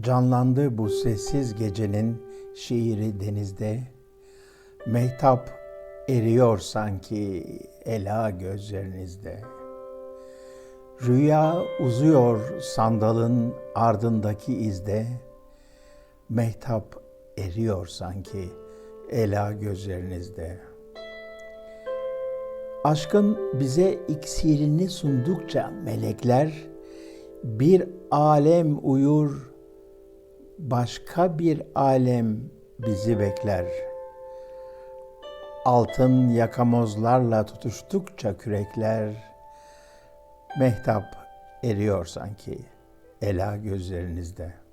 Canlandı bu sessiz gecenin şiiri denizde. Mehtap eriyor sanki ela gözlerinizde. Rüya uzuyor sandalın ardındaki izde. Mehtap eriyor sanki ela gözlerinizde. Aşkın bize iksirini sundukça melekler bir alem uyur, başka bir alem bizi bekler. Altın yakamozlarla tutuştukça kürekler, mehtap eriyor sanki ela gözlerinizde.''